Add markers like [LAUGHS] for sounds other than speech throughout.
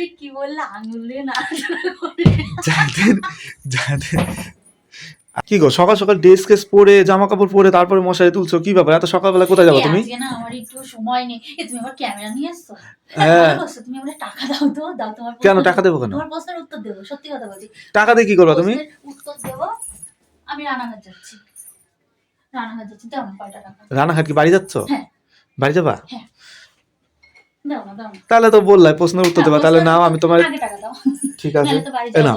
তুমি কি বললে আঙুল দিয়ে না যাদের যাদের। কি গো সকাল সকাল ড্রেস কেস পরে জামা কাপড় পরে তারপরে মশারি তুলছো? কি ব্যাপার? এত সকালবেলা কোথায় যাব তুমি? না আমার একটু সময় নেই। তুমি আবার ক্যামেরা নিয়ে আসছো? হ্যাঁ। তুমি আমার টাকা দাও তো দাও তোমার কেন টাকা দেবো কেন? তোমার প্রশ্নের উত্তর দেবো সত্যি কথা বলছি। টাকা দিয়ে কি করবা তুমি? উত্তর দেবো আমি রানাঘাট যাচ্ছি। রানাঘাট যাচ্ছি দাও না টাকা? রানাঘাট কি বাড়ি যাচ্ছ? হ্যাঁ। বাড়ি যাবা? না তাহলে তো বললাই প্রশ্নের উত্তর দেবা হ্যাঁ, তাহলে নাও আমি তোমার ঠিক আছে যাবে।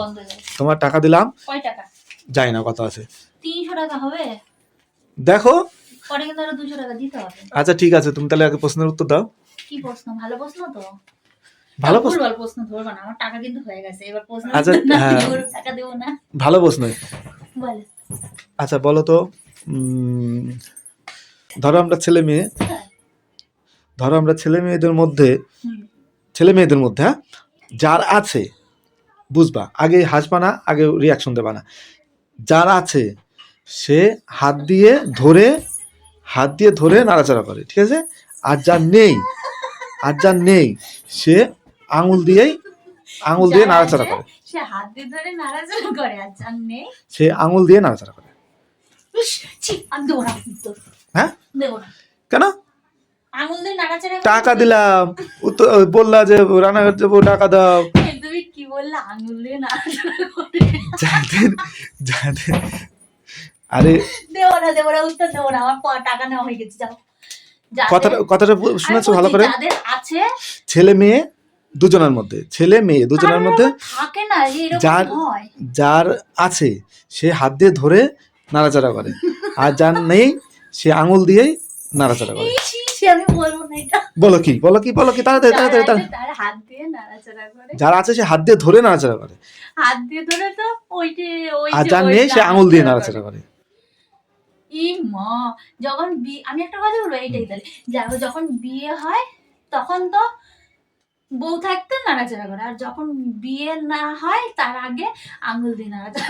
তোমার টাকা দিলাম। যাই না কথা আছে। তিনশো টাকা হবে? দেখো। আচ্ছা ঠিক আছে তুমি তাহলে আগে প্রশ্নের উত্তর দাও। কি প্রশ্ন? ভালো প্রশ্ন তো? ভালো প্রশ্ন? প্রশ্ন ধরবা না আমার টাকা কিন্তু হয়ে গেছে। এবার প্রশ্ন আচ্ছা, হ্যাঁ। টাকা দেবো না। ভালো প্রশ্ন। আচ্ছা বলো তো ধরো আমরা ছেলে মেয়ে। হ্যাঁ। ধরো আমরা ছেলে মেয়েদের মধ্যে ছেলে মেয়েদের মধ্যে হ্যাঁ, যার আছে বুঝবা আগে হাসবা না আগে রিয়াকশন দেবা না। যার আছে সে হাত দিয়ে ধরে হাত দিয়ে ধরে নাড়াচাড়া করে ঠিক আছে? আর যার নেই আর যার নেই সে আঙুল দিয়েই আঙুল দিয়ে নাড়াচাড়া করে। সে হাত দিয়ে ধরে নাড়াচাড়া করে আর যার নেই? সে আঙুল দিয়ে নাড়াচাড়া করে। হ্যাঁ? কেন? আঙুল দিয়ে নাড়াচাড়া টাকা দিলাম। বললা যে রান্নাঘর যাব টাকা দাও। এ, তুমি কি বললে? আঙুল দিয়ে নাড়াচাড়া করে। যাদের যাদের আরে। দেবো না দেবো না উত্তর দেবো না আমার টাকা নেওয়া হয়ে গেছে যাও। কথাটা কথাটা শুনেছো ভালো করে? যাদের আছে ছেলে মেয়ে দুজনের মধ্যে ছেলে মেয়ে দুজনের মধ্যে যার- যার আছে সে হাত দিয়ে ধরে নাড়াচাড়া করে। আর যার নেই সে আঙুল দিয়েই নাড়াচাড়া করে। এই ছি, ছি, আমি বলব না এটা। বলো কি বলো কি বলো কি তাড়াতাড়ি তাড়াতাড়ি তার হাত দিয়ে নাড়াচাড়া করে। যারা আছে সে হাত দিয়ে ধরে নাড়াচাড়া করে। হাত দিয়ে ধরে তো ওই যে ওই আর যার নেই সে আঙুল দিয়ে নাড়াচাড়া করে। ই মা যখন বিয়ে আমি একটা কথা বলব এইটাই তাহলে। যখন বিয়ে হয় তখন তো বউ থাকতে নাড়াচাড়া করে। আর যখন বিয়ে না হয় তার আগে আঙুল দিয়ে নাড়াচাড়া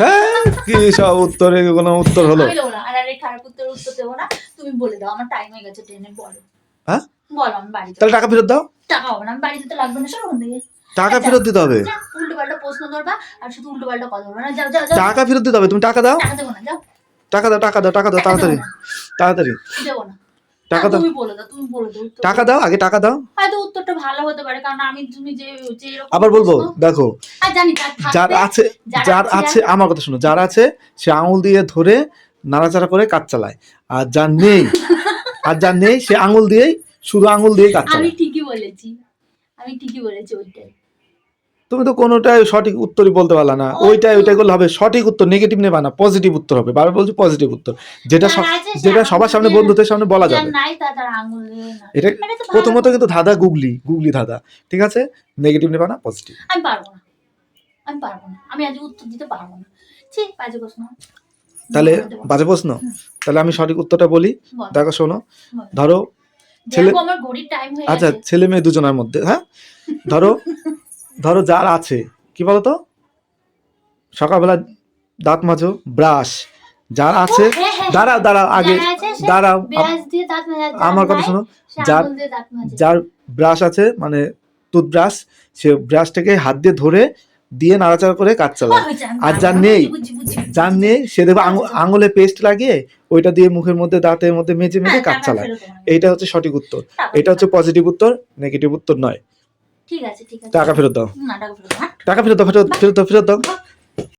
হ্যাঁ কি সব উত্তরে কোনো উত্তর হলো? আমি দেবো না। আর আরে খারাপ উত্তর উত্তর দেবো না। তুমি বলে দাও আমার টাইম হয়ে গেছে ট্রেনে বলো। হ্যাঁ? বলো আমি বাড়ি তাহলে টাকা ফেরত দাও? টাকা হবে না আমি বাড়িতে তো লাগবে না সব ওখান থেকে। টাকা ফেরত দিতে হবে? উল্টো পাল্টা প্রশ্ন ধরবা আর শুধু উল্টো পাল্টা কথা বলবা না। যাও যাও টাকা ফেরত দিতে হবে? তুমি টাকা দাও? টাকা দেবো না যাও। টাকা দাও টাকা দাও টাকা দাও তাড়াতাড়ি। তাড়াতাড়ি। দেবো না। টাকা দাও। তুমি বলে দাও তুমি বলে দাও টাকা দাও আগে টাকা দাও। হয়তো উত্তরটা ভালো হতে পারে কারণ আমি তুমি যে যে আবার বলব দেখো জানি যার আছে যার আছে, আমার কথা শোনো যার আছে সে আঙুল দিয়ে ধরে নাড়াচাড়া করে কাজ চালায় আর যার নেই [LAUGHS] আর যার নেই সে আঙুল দিয়েই শুধু আঙুল দিয়ে কাজ আমি চালায়। ঠিকই বলেছি আমি ঠিকই বলেছি ওইটাই। তুমি তো কোনোটাই সঠিক উত্তরই বলতে পারলা না। ওই ওইটাই। ওইটাই করলে হবে। সঠিক উত্তর নেগেটিভ নেবা না পজিটিভ উত্তর হবে। বারবার বলছি পজিটিভ উত্তর। যেটা যেটা সবার সামনে বন্ধুদের সামনে বলা যাবে। এটা। প্রথমত কিন্তু ধাঁধা গুগলি গুগলি ধাঁধা। ঠিক আছে? নেগেটিভ নেবা না পজিটিভ আমি পারব না। আমি পারব না। আমি আজ উত্তর দিতে পারব না। ঠিক বাজে প্রশ্ন। তাহলে বাজে প্রশ্ন? তাহলে আমি সঠিক উত্তরটা বলি। দেখো শোনো। ধরো ছেলে- আমার ঘড়ির টাইম হয়ে আচ্ছা ছেলে মেয়ে দুজনের মধ্যে হ্যাঁ? ধরো ধরো যার আছে কি বলতো? সকালবেলা দাঁত মাজো ব্রাশ। যার আছে হ্যাঁ, হ্যাঁ, দাঁড়াও দাঁড়াও আগে দাঁড়াও আমার কথা শোনো যার-। যার ব্রাশ আছে মানে টুথব্রাশ সে ব্রাশটাকে হাত দিয়ে ধরে দিয়ে নাড়াচাড়া করে কাজ চালায়। আর যার নেই, যার নেই সে দেখবে আঙু- আঙুলে পেস্ট লাগিয়ে ওইটা দিয়ে মুখের মধ্যে দাঁতের মধ্যে মেজে মেজে হ্যাঁ, কাজ চালায়। এইটা হচ্ছে সঠিক উত্তর। এটা হচ্ছে পজিটিভ উত্তর নেগেটিভ উত্তর নয়। ঠিক আছে ঠিক আছে। টাকা ফেরত দাও। না টাকা ফেরত দাও, হ্যাঁ? টাকা ফেরত দাও ফেরত ফেরত দাও ফেরত দাও।